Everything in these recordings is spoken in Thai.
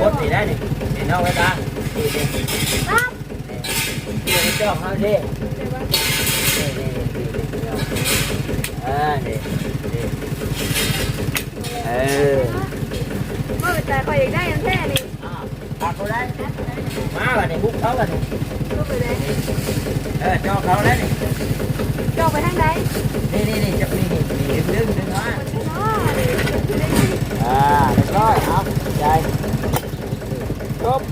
บดนี่ได้นี่นี่น้องไว้ตานี่นี่ครับนี่นี่จ้องเขาดิเดี๋ยวว่านี่นี่อ่านี่นี่เออเมื่อใจคอยอยากได้ยังแท้นี่อ่ากเขาได้มาวันนี้บุกเขาวันนี้ก็ไปเลยเออจ้องเขาได้วนี่จ้องไปทางใดนี่นี่นี่จับนี่นี่ดึงดึงดึงมาอ๋ออ่าเรียบร้อยเอาใจ จบ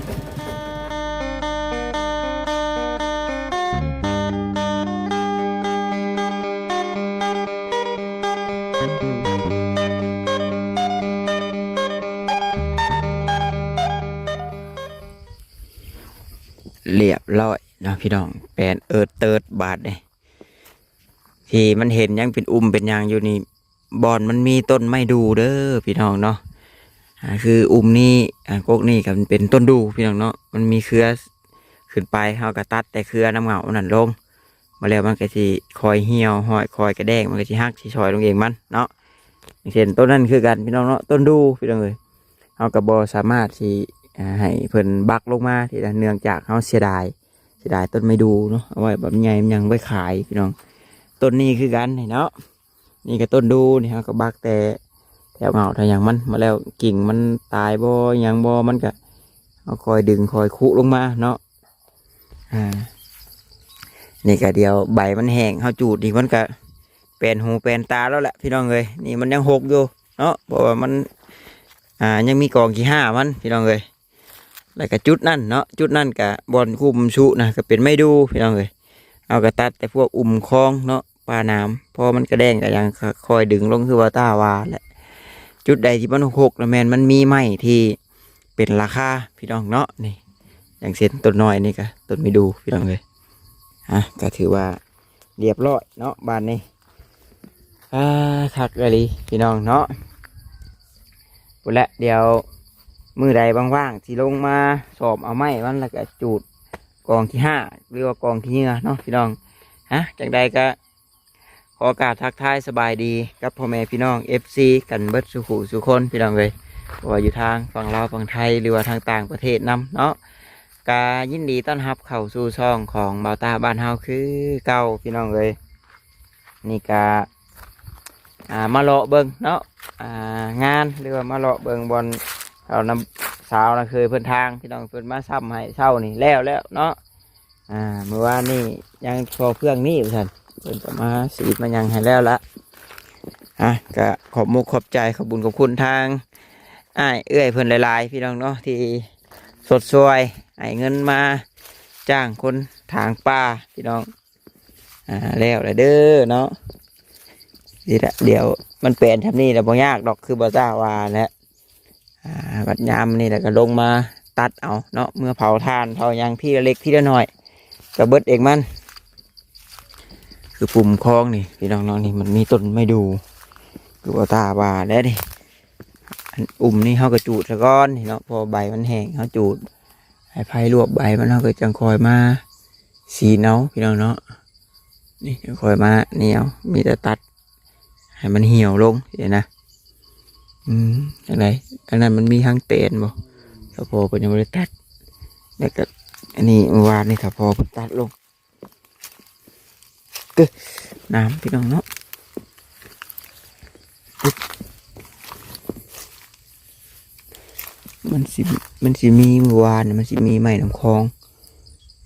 เรียบร้อยเนาะพี่น้องแปลนเอิดเติดบาทเลยที่มันเห็นยังเป็นอุ้มเป็นยางอยู่นี่บอนมันมีต้นไม้ดูเด้อพี่น้องเนาะ อ่าคืออุ้มนี่อ่ากกนี่กับเป็นต้นดูพี่น้องเนาะมันมีเครือขึ้นไปเฮากระตัดแต่เครือน้ำเหงานั่นลง มาแล้วมันก็สิคอยเหี่ยวหอยคอยกระแดงมันก็สิหักสิชอยลงเองมันเนาะอย่างเช่นต้นนั้นคือกันพี่น้องเนาะต้นดูพี่น้องเลยเฮากระบอสามารถที่ให้เพิ่นบักลงมาที่เนื่องจากเฮาเสียดายเสียดายต้นไม่ดูเนาะเอาไว้แบบใหญ่ยังไว้ขายพี่น้องต้นนี้คือกันเนาะนี่ก็ต้นดูนี่ฮะก็บักแต่ แถวเหงาถ้าอย่างมันมาแล้วกิ่งมันตายบ่หยังบ่มันก็เอาคอยดึงคอยคุลงมาเนาะอ่านี่ก็เดียวใบมันแห้งเขาจูดนี่มันก็เป็นหูเป็นตาแล้วแหละพี่น้องเลยนี่มันยังหกอยู่เนาะเพราะว่ามันอ่ายังมีกองขี้ห้ามันพี่น้องเลยแล้วก็จุดนั่นเนาะจุดนั่นกับบอลคุมชุนะก็เป็นไม่ดูพี่น้องเลยเอากระตัดแต่พวกอุ่มคลองเนาะปลาน้ำพอมันกระแดงก็ยังคอยดึงลงคือว่าตาวาแหละ จุดใดที่มันหกแล้วแมนมันมีไม้ที่เป็นราคาพี่น้องเนาะนี่ อย่างเช่นต้นน้อยนี่ก็ต้นไม่ดูพี่น้องเลยอะก็ถือว่าเรียบร้อยเนาะบ้านนี้อ่าคักเลยพี่น้องเนาะปุละเดี๋ยวมือใดว่างๆที่ลงมาสอบเอาไม้มันแล้วก็จูดกองที่ห้าหรือว่ากองที่เงื่อเนาะพี่น้องฮะจากใดก็ ขอโอกาสทักทายสบายดีกับพ่อแม่พี่น้อง FC กันเบิดสุขุสุคนพี่น้องเลยว่าอยู่ทางฝั่งลาวฝั่งไทยหรือว่าทางต่างประเทศนํเนาะกายินดีต้อนรับเข้าสู่ช่องของเบาตาบ้านเฮาคือเก่าพี่น้องเลยนี่กาอ่ามาเลาะเบิงเนาะอ่างานหรือว่ามาเลาะเบิงบอลเรานำสาวนะเคยเพิ่นทางพี่น้องเพิ่นมาซ้ำให้เช่านี่แล้วแล้วเนาะอ่าเมื่อวานนี่ยังพอเพื่องนี่ท่าน เพิ่นก็มาสีดมายังให้แล้วละอะก็ขอบมุกขอบใจขอบบุญขอบคุณทางอ้ายเอื้อยเพิ่นหลายๆพี่น้องเนาะที่สดสวยให้เงินมาจ้างคนทางป่าพี่น้องอ่าแล้วเลยเด้อเนาะนี่แหละเดี๋ยวมันเปลี่ยนทำนี่แต่บ่ยากดอกคือบ่จ้าว่าแหละอ่าบัดยามนี่แหละก็ลงมาตัดเอาเนาะเมื่อเผาทานเผายางที่เล็กที่ละน้อยก็เบิดเองมัน คือปุ่มคลองนี่พี่น้องๆนี่มันมีต้นไม่ดูคือว่าตาบาแล้วนี่อุ่มนี่เขาก็จูดซะก้อนนี่เนาะพอใบมันแห้งเขาจูดให้ไผ่รวบใบมันเขาก็จังคอยมาสีเนาพี่น้องเนาะนี่คอยมาเหนียวมีแต่ตัดให้มันเหี่ยวลงเดี๋ยวนะอืมอย่างไรอันนั้นมันมีหางเตนบ่ถ้าพอเพิ่นยังไม่ได้ตัดแล้วก็อันนี้เมื่อวานนี่ถ้าพอเพิ่นตัดลง กึน้ำพี่น้องเนาะมันสิมันสิมีเมื่อวานมันสิมีไม้น้ำคลอง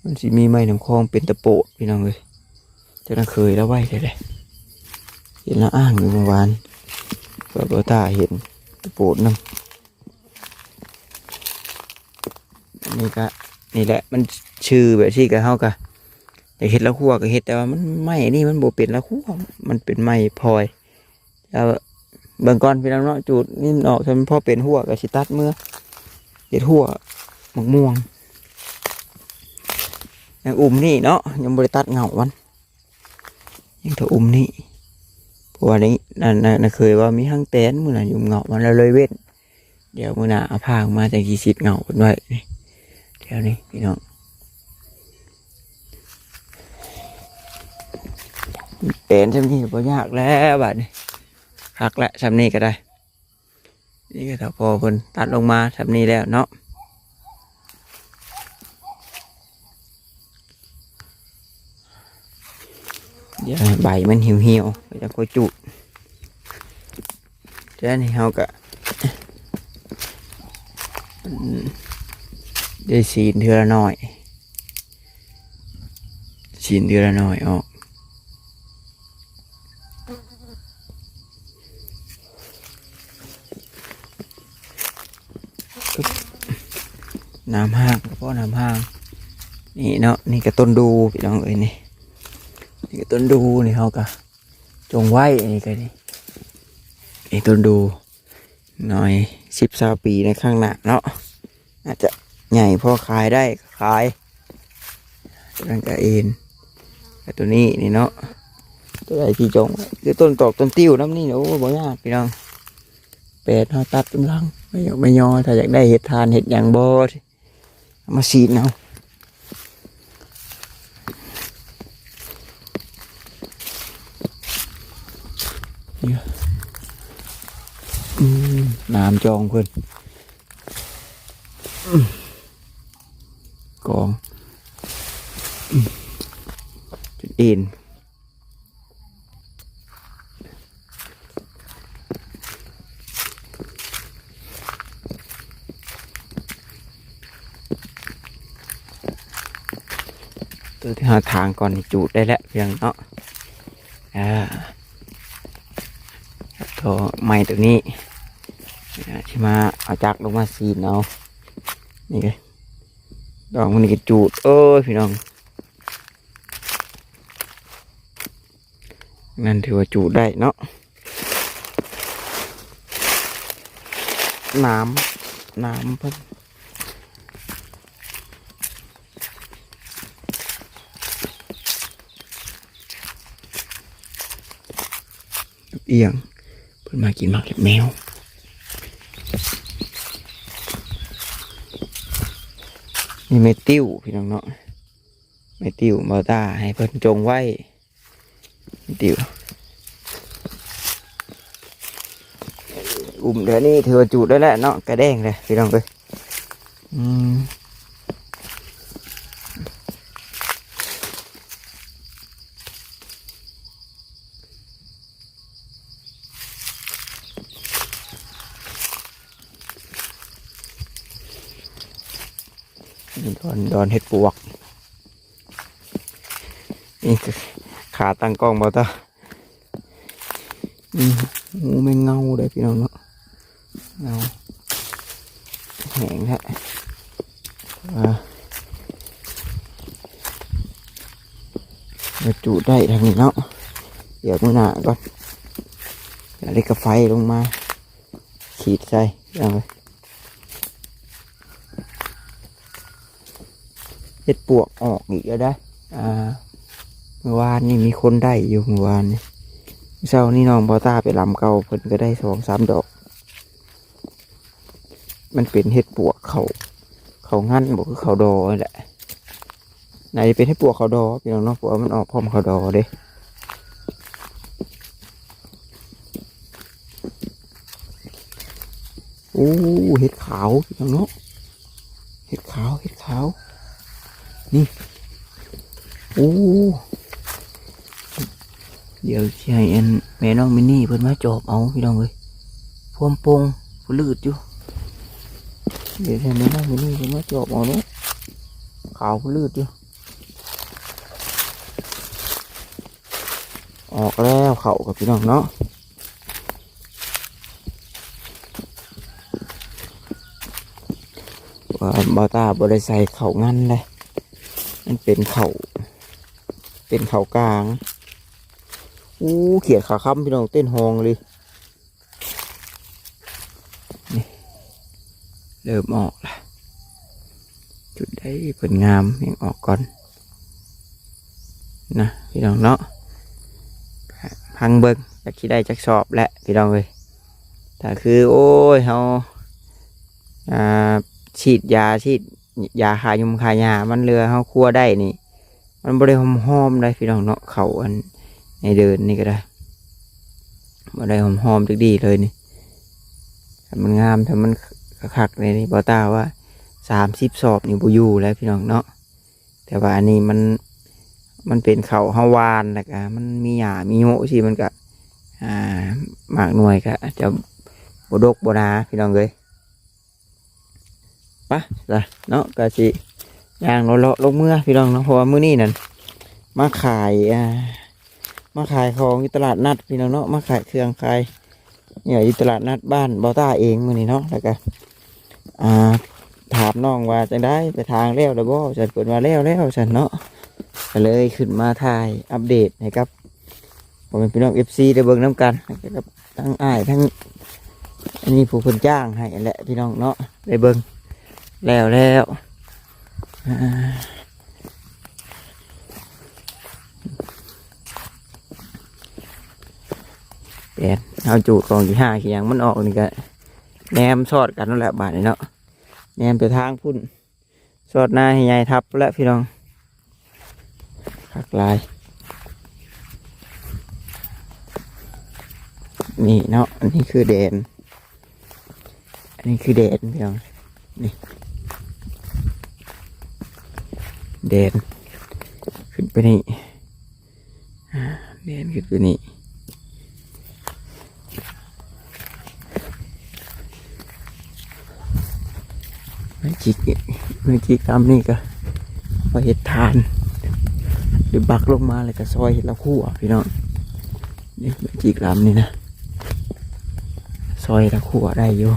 มันสิมีไม้น้ำคลองเป็นตะโปดพี่น้องเลยจะน่าเคยแล้วไว้เลยเลยเห็นแล้วอ้างอยู่เมื่อวานก็บ่ตาเห็นตะปูดนำอันนี้ก็นี่แหละมันชื่อแบบที่กับเฮากะ เห็ดละคั่วก็เห็ดแต่ว่ามันไม่นี่มันบ่เป็นละคั่วมันเป็นไม้พลอยแล้วเบิ่งก่อนพี่น้องเนาะจูดนี่มันออกทำพอเป็นหัวก็สิตัดเมื่อเห็ดหัวมะม่วงยังอุ่มนี่เนาะยังบ่ได้ตัดเหงามันยังถ้าอุ่มนี่เพราะว่านี้นั่นนั่นเคยว่ามีห้างแตนมือน่ะยู่เหงามันแล้วเลยเว้นเดี๋ยวมือหน่ะเอาพามาจากกี่สิบเหงากันไว้เดี๋ยวนี้พี่น้อง เป็นชำนี้พอยากแล้วบัดนี้พักและชำนี้ก็ได้ นี่ก็ถ้าพอคนตัดลงมาชำนี้แล้วเนาะเดี๋ยวใบมันเหี่ยวเหี่ยวจะก็จุดเดี๋นี้เราก็ได้สีเทือละน่อยสีเทือละน่อยออก น้ำห้างกระเพาะน้ำห้าง นี่เนาะนี่ก็ต้นดูพี่น้องเอ้ยนี่นี่ก็ต้นดูนี่เขาก็จงไว้อันนี้ก็นี่นี่ต้นดูหน่อยสิบสาปีในข้างหน้าเนาะอาจจะใหญ่พอขายได้ขายตัวนั้นก็เอ็นต่ตัวนี้นี่เนาะตัวใดที่จงไว้คือต้นตอกต้นติ้วน้ำนี่โอ้บ่ยากพี่น้องแปดเขาตัดกำลังไม่ยากไม่ยอถ้าอยากได้เห็ดทานเห็ดอย่างบอ มาสีดเอาอืมน้ำจองเพื่อนอืมกองอืมจุดเอ็น ตัวที่หาทางก่อนจูดได้แล้วเพียงเนาะอ่าก็ไม้ตัวนี้ที่มาเอาจักรลงมาซีนเอานี่ไงดอกมันนี่ก็จูดเอ้ยพี่น้องนั่นถือว่าจูดได้เนาะน้ำน้ำเพิ่น เอียง เพิ่นมากินหมากเล็บแมวนี่เมติวพี่น้องเนาะเมติวมาตาให้เพิ่นจงไว้เมติวอุ่มเดี๋ยวนี้ถือจูดได้แล้วเนาะกระแดงเลยพี่น้องเลยอืม นี่ดอนดอนเห็ดปวก นี่ขาตั้งกล้องมาตาอืมงูไม่งเงาเลยพี่น้องเนาะเงาแหงแท้อ่ามาจูดได้ทางนี้เนาะ เดี๋ยวมือหน้าก่อนเดี๋ยวเล็กกระไฟลงมา ขีดใส่ยังไง เห็ดปวกออกอีกแล้วได้ อ่าเมื่อวานนี่มีคนได้อยู่เมื่อวานนี่เช้านี่น้องบอต้าไปลำเก่าเพิ่นก็ได้สองสามดอก มันเป็นเห็ดปวกเขาเขางั้นบอกคือเขาดอแหละไหนจะเป็นเห็ดปวกเขาดอพี่น้องเนาะเพราะว่ามันออกพร้อมเขาดอเด้โอ้เห็ดขาวพี่น้องเนาะเห็ดขาวเห็ดขาว นี่โอ้เดี๋ยวสิให้อันแม่น้องมินนี่เพิ่นมาจอบเอาพี่น้องเอ้ยพวมโปงผู้ลืดอยู่เดี๋ยวให้แม่น้องมินนี่เพิ่นมาจอบเอาเนาะขาวผู้ลืดอยู่ออกแล้วเขากับพี่น้องเนาะว่าบาตาบริใส่เขางันเลย มันเป็นเขาเป็นเขากลาง อู้เขียดขาค้ำพี่น้องเต้นฮองเลยนี่เริ่มออกละจุดได้ผลงามยังออกก่อน นะพี่น้องเนาะพังเบิ้งจากที่ได้จักสอบแหละพี่น้องเลยแต่คือ โอ้ยเขาฉีดยาฉีด ยาขายุมขายามันเรือเขาคั่วได้นี่ มันบริหอมหอมๆได้พี่น้องเนาะเขาอันในเดินนี่ก็ได้มาได้หอมหอมๆดีเลยนี่มันงามถ้ามันคักๆเลยนี่บอต้าว่าสามสิบสอบนี่บูยูแล้วพี่น้องเนาะแต่ว่าอันนี้มันมันเป็นเขาเฮาวานแล้วก็มันมีหญ้ามีโหสิมันก็อ่าหมากหน่วยก็จะบดกบนาพี่น้องเลย ปะจ้ะเนาะก็สิย่างเลาะลงเมื่อพี่น้องเนาะเพราะว่ามื้อนี้นั่นมาขายอ่ามาขายของที่ตลาดนัดพี่น้องเนาะมาขายเครื่องขายเนี่ยอยู่ตลาดนัดบ้านบอต้าเองมื้อนี้เนาะแล้วก็อ่าถามน้องว่าจังได้ไปทางแล้วแล้วบ่ฉันเปิดมาแล้วแล้วฉันเนาะก็เลยขึ้นมาถ่ายอัปเดตให้ครับผมเป็นพี่น้องเอฟซีได้เบิ่งน้ำกันแล้วก็ทั้งอ้ายทั้งอันนี้ผู้คนจ้างให้แหละพี่น้องเนาะได้เบิ่ง แล้วแล้วเปลี่นเอาจูดกองที่ห้าขียงมันออกนี่ก็แนมซอดกันนั่นแหละบาทนี้เนาะแนมไปทางพุ่นสอดหน้าให้ยายทับและพี่น้องขักลาย นี่เนาะอันนี้คือเดน อันนี้คือเดนพี่น้องนี่ เดน ขึ้นไปนี่อ่าเดนขึ้นไปนี่ไม่จิกไม่จิกตามนี่ก็มาเห็ดทานหรือบักลงมาเลยก็ซอยเห็ดละคู่พี่น้องนี่ไม่จิกลำนี่นะซอยละคู่ได้อยู่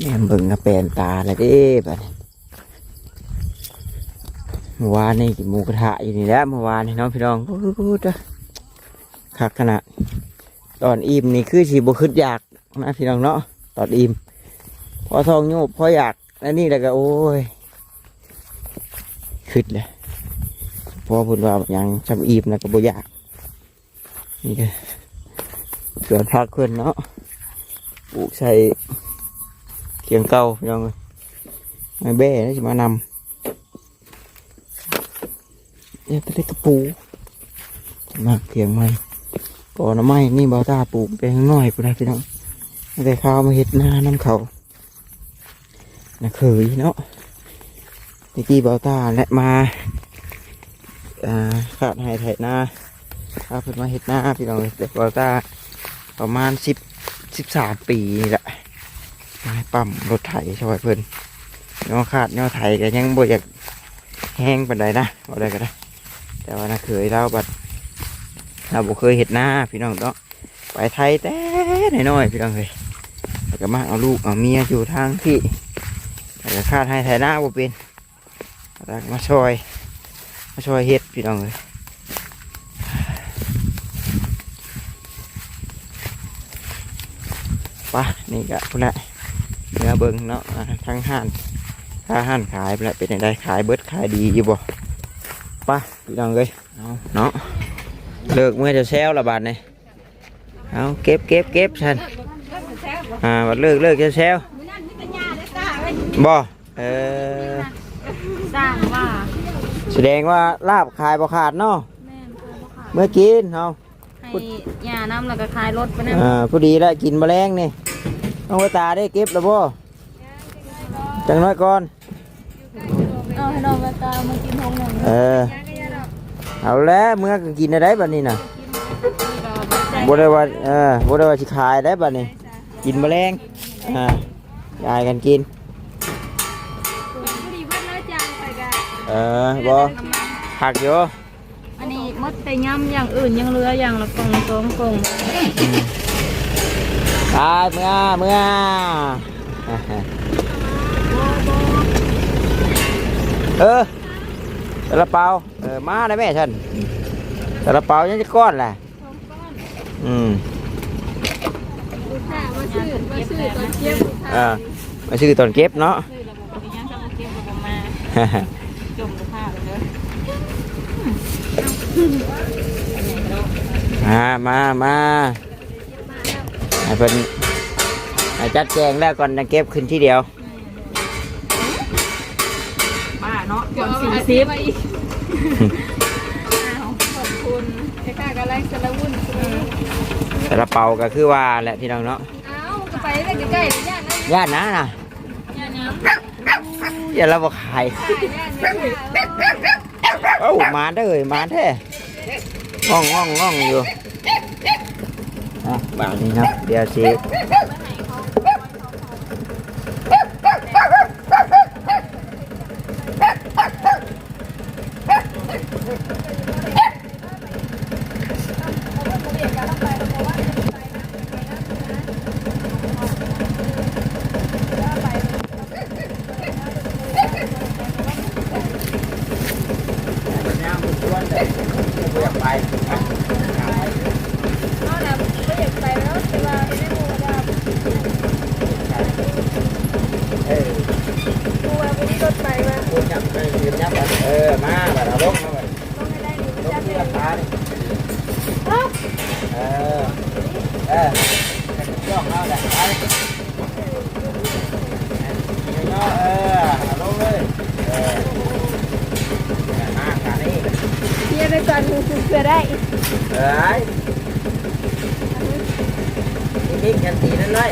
แง่เบิ่งกระแปลนตาเลยเด้บัดนี้เมื่อวานนี่กินหมูกระทะอยู่นี่แหล้วเมื่อวานนี่น้องพี่น้องพูดคักขนาดตอนอิ่มนี่คือสีบุขึ้นอยากนะพี่น้องเนาะตอนอิ่มพอทองโยบพออยากแล้วนี่แล้วก็โอ้ยขึ้นเลยพอพูดว่ายังจำอิ่มแล้วก็บ่อยากนี่ก็เกิดพักขึ้นเนาะปลูกใส่ เคียงเก่าพี่น้องเอ้ยไม่แบ่นี่จะมานำเนี่ยไปได้กระปูมากเคียงไม้ก่อนน้ำไม้นี่เบาตาปลูกไปข้างน้อยกูได้พี่น้องไม่ข้าวมาเห็ดหน้าน้ำเขาน่ะเคยเนาะตะกี้เบาตาและมาอ่าขาดให้ไถหน้าข้าเพิ่นมาเห็ดหน้าพี่น้องเอ้ยแต่เบาตาประมาณสิบสิบสามปีนี่แหละ ปั๊มรถไถช่วยเพิ่นย่อขาดย่อไถก็ยังบ่อยากแห้งปานใดนะบ่ได้ก็ได้ แต่ว่าน่าเคยเล่าบัดเราบ่เคยเห็ดหน้าพี่น้องเนาะไปไทยแต่น้อยๆพี่น้องเลยแล้วก็มาเอาลูกเอาเมียอยู่ทางที่แล้วก็คาดให้ไถหน้าบ่เป็นแล้วมาช่วยมาช่วยเฮ็ดพี่น้องเลยปะนี่ก็พุ่นแหละ เนื้อเบิ่งเนาะอ่าทั้งห้านค่าห้านขายพุ่นแหละเป็นยังไงขายเบิดขายดีอยู่บ่ไปะพี่น้องเลยเอาเนาะเลิกเมื่อจะแซวละบาทนี่เอาเก็บเก็บเก็บฉันอ่าบัดเลิกเลิกจะแซวบ่เออสร้างว่าแสดงว่าลาบขายบ่ขาดเนาะแม่นเพิ่นบ่ค่ะเมื่อกินเอาให้ยาน้ำแล้วก็คลายรถไปนอ่าพอดีแล้วกินแมลงนี่ น้องไว้ตาได้เก็บแล้วบ่จังน้อยก่อนเอาให้น้องมาตามมากินทงหนึ่งเออเอาแล้วเมื่อก็กินได้บัดนี้น่ะบ่ได้ว่าเออบ่ได้ว่าสิขายได้บัดนี้ กินแมลงอ่ายายกันกินดีเพิ่นเลยจังไปกันเออบ่หักอยู่อันนี้มดแต่ย่ำอย่างอื่นยังเหลืออย่างละกล่องสองกล่อง ตาเมื่อเมื่อเออซาลาเปาเออมาได้แม่ฉันซาลาเปายังจะก้อนแหละอืมมาซื้อมาซื้อตอนเก็บอ่ามาชื่อตอนเก็บเนาะจมาเก็บกับมาจมกับผ้าเลยมามามา ให้เพิ่นอ่าจัดแจงแล้วก่อนจะเก็บขึ้นที่เดียวบ้าเนาะก่อนสี่สิบขอบคุณไอ้ข้าก็ไล่สละวุ่นแต่ละเป่าก็คือว่าแหละพี่น้องเนาะเอ้าก็ไปได้ใกล้ๆย่านนะญาตินะนะย่านน้อย่าเราบอกขายำย่านน้ำเอ้ามาเด้อมาแท้ง่องง่องง่องอยู่อะ บางนี้เนาะเดี๋ยวสิน้ำมันชวนเลยอยากไป เอาล่ะไม่อยากไปแล้วแต่ว่าไม่รู้ว่า เออ กูว่าวันนี้รถไปมา คุณยับไปยืนยับไป เออ มาแบบเราลงมาแบบต้องให้ได้หนึ่งลจังบที่เลยราคาดิเออ เออจ้องเอาแหละไปเนาะเออลงเลยเออมาขานี้เฮียไปก่อนมึงเพื่อได้เอ้ยนิ่งๆกันตีนั่นเลย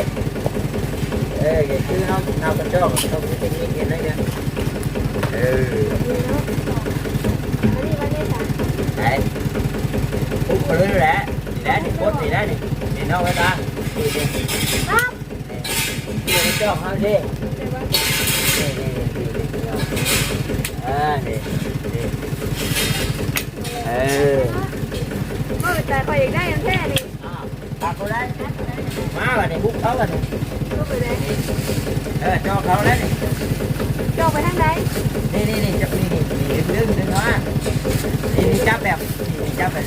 เอออย่าชื่อน้องน้องกระจอกต้องมีเทคนิคเห็นได้เนี่ยเออไหนปุ๊บมาเลยแหละนี่แหละนี่โคตรนี่แหละนี่นี่น้องไว้ตานี่นี่นี่นี่จ้องเขาดินี่นี่นี่นี่อ่านี่นี่เออก็แต่คอย อยากได้ยังแค่นี้ตาเขาได้มาแบบนี้ปุ๊บเขาแบบนี้ก็ไปเลยเออจ้องเขาแล้ว นี่นี่นี่จับนี่นี่นี่ดึงดึงเขาะนี่นี่จับแบบนี่จับแบบ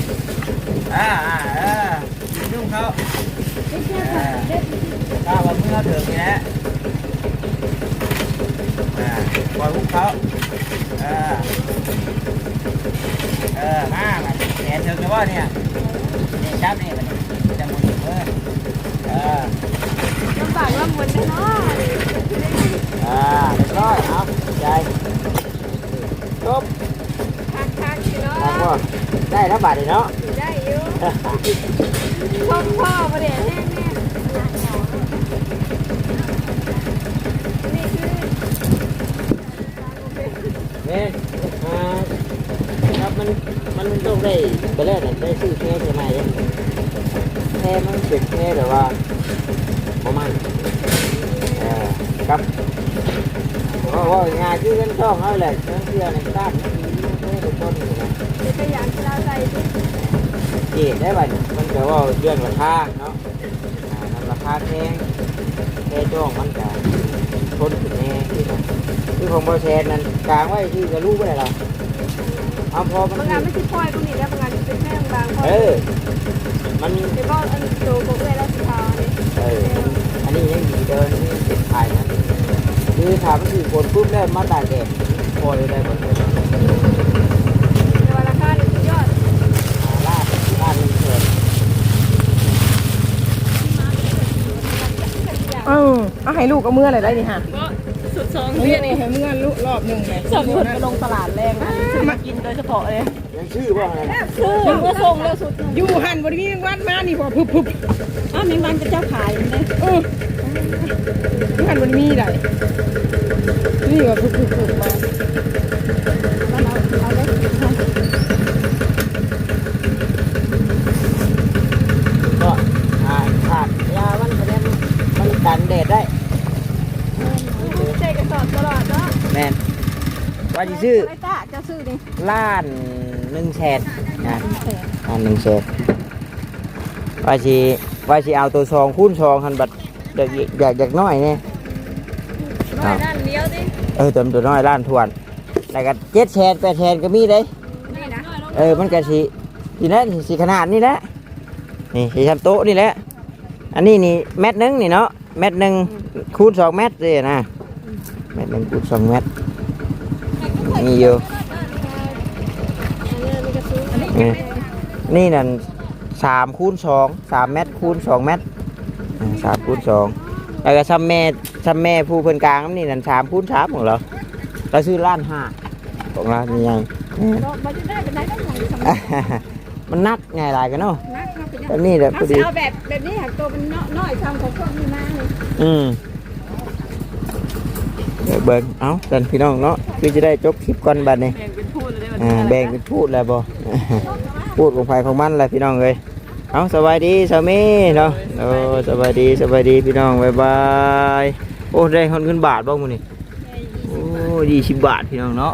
อ่าอ่าเออดึงเขาไม่ใช่ค่ะเถ้าวันเมื่อถึงนี่แหละปล่อยพวกเขาเออเออมามาแขนถึงแล้วว่าเนี่ยนี่จับนี่มันจะมุนเออเออลำบากลำบนเนาะอ่าเรียบร้อยเอาใจ จบคักคักๆเนาะทำว่าได้แล้วบาทเลยเนาะได้อยู่พ่อพ่อประเดี๋ยวแห้งแน่นี่คือเนี่ยอ่าครับมันมันต้องได้ไปแล้วน่ะได้ซื้อแค่ใช่ไหมเนี่ยแค่มันเป็นแค่แต่ว่าประมาณเออครับ โอ้โหงานที่เล่นช่องเขาแหละเชื่อเชื่อในด้านนี้ไม่ได้ต้นอยู่นะเป็นตัวอย่างที่เราใส่จีดได้ป่ะเนี่ยมันก็ว่าเรื่องราคาเนาะอ่ามันราคาแพงแค่จ้องมันก็ทนถึงแน่ที่นะคือของบริษัทนั้นกลางไว้ที่จะรู้ไม่ได้หรอกเอาพอมันบางงานไม่ใช่ค่อยพวกนี้แล้วบางงานเป็นแม่บางค่อเอยอมันเดี๋ยวก็อันโตพวกเลยแล้วสิพาเนี่ยเอออันนี้ยังดีเดินนี่เป็นถ่ายนะ คือถามมันคือคนปุ๊บแล้วมาตากแดดพอได้หมดเลยแต่ว่าราคาดีสุดยอดลาดลาดเกิดเออเอาให้ลูกก็เมื่อไรได้นี่ฮะก็ สุดสองเมื่อนี่ให้เมื่อลูกรอบหนึ่งเลยสมมติไปลงตลาดแรงนะซื้อมากินโดยเฉพาะเลยยังชื่อว่าไงคือเมื่อส่งแล้วสุดอยู่หันบริเวณวัดมานี่พอพุบพุบอ้าวมีมันจะเจ้าขายเลยเอออยู่หันบริมีได้นี่ว่าพุบพุบพุบมามันเอาเอาเลยก็อ่าขาดยามันคะแนนมันกันแดดได้ เจ๊กระสอบตลอดเนาะ แมนว่าจะชื่อไอ้ตาจะซื้อดิล้านหนึ่งแสนนะล้านหนึ่งแสนว่าสิว่าสิเอาตัวซองคูณซองหันบัดอยากอยากอยากน้อยเนี่ยน้อยด้านเดียวดิเออตัวตัวน้อยล้านทวนแล้วก็เจ็ดแสนแปดแสนก็มีเลยนี่นะเออมันก็สีสีนั้นสีขนาดนี่แหละนี่สีชั้นโต๊ะนี่แหละอันนี้นี่เม็ดหนึงนี่เนาะเม็ดหนึ่งคูณสองเม็ดเลยนะเม็ดหนึ่งคูณสองเม็ดนี่อยู่นี่นี่นั่นสามคูณสองสามเม็ดคูณสองเม็ดอ่าสามคูณสองเอแล้วก็ซ้ำแม่ซ้ำแม่ผู้เพิ่นกลางนี่นั่นสามพูนสามของเราเราซื้อล้านห้าของเรานี่ยังเราบ่จะได้เป็นได้ต้องใส่สำมันนักไงหลายกันเนาะนักเนาะเป็นแต่นี่แหละพเขาอสิดีเอาแบบแบบนี้หักตัวเป็นน้อยๆทำของพวกนี้มาเลยอืม เดี๋ยวเบิ่งเอ้ากันพี่น้องเนาะคือจะได้จบคลิปก่อนบัดนี้แบ่งเป็นพูดเลยได้อ่าแบ่งเป็นพูดแล้วบ่พูดของไผของมันแหละพี่น้องเอ้ยเอาสบายดีสามีเนาะโอ้สบายดีสบายดีพี่น้องบ๊ายบายโอ้ได้คนเงินบาทบ้างมื้อนี้โอ้ยี่สิบบาทพี่น้องเนาะ